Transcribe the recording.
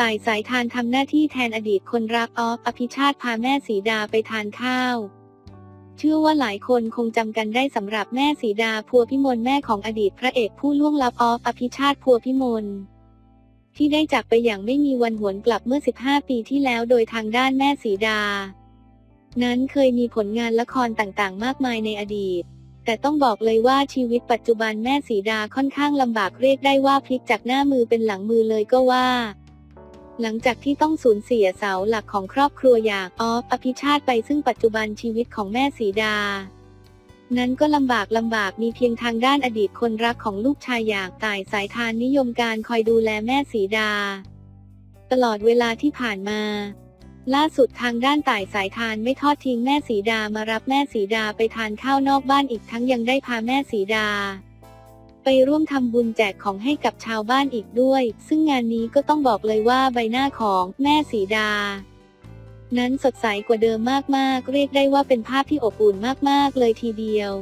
ต่ายสายทานทำหน้าที่แทนอดีตคนรักออฟอภิชาติพาแม่สีดาไปทานข้าว เชื่อว่าหลายคนคงจำกันได้สำหรับแม่สีดาพัวพิมลแม่ของอดีตพระเอกผู้ล่วงลับออฟอภิชาติพัวพิมลที่ได้จากไปอย่างไม่มีวันหวนกลับเมื่อ 15 ปีที่แล้วโดยทางด้านแม่สีดา นั้นเคยมีผลงานละครต่างๆ มากมายในอดีต แต่ต้องบอกเลยว่าชีวิตปัจจุบันแม่สีดาค่อนข้างลำบากเรียกได้ว่าพลิกจากหน้ามือเป็นหลังมือเลยก็ว่า หลังจากที่ต้องสูญเสียเสาหลักของครอบครัวอย่างออฟอภิชาติไปซึ่งปัจจุบันชีวิตของแม่สีดา นั้นก็ลำบากลำบากมีเพียงทางด้านอดีตคนรักของลูกชายอย่างตายสายทานนิยมการคอยดูแลแม่สีดา ตลอดเวลาที่ผ่านมา ล่าสุดทางด้านต่ายสายทานไม่ทอดทิ้งแม่สีดามารับแม่สีดาไปทานข้าวนอกบ้านอีกทั้งยังได้พาแม่สีดา ไปร่วมทำบุญแจกของให้กับชาวบ้านอีกด้วย ซึ่งงานนี้ก็ต้องบอกเลยว่าใบหน้าของแม่สีดา นั้นสดใสกว่าเดิมมากๆ เรียกได้ว่าเป็นภาพที่อบอุ่นมากๆ เลยทีเดียว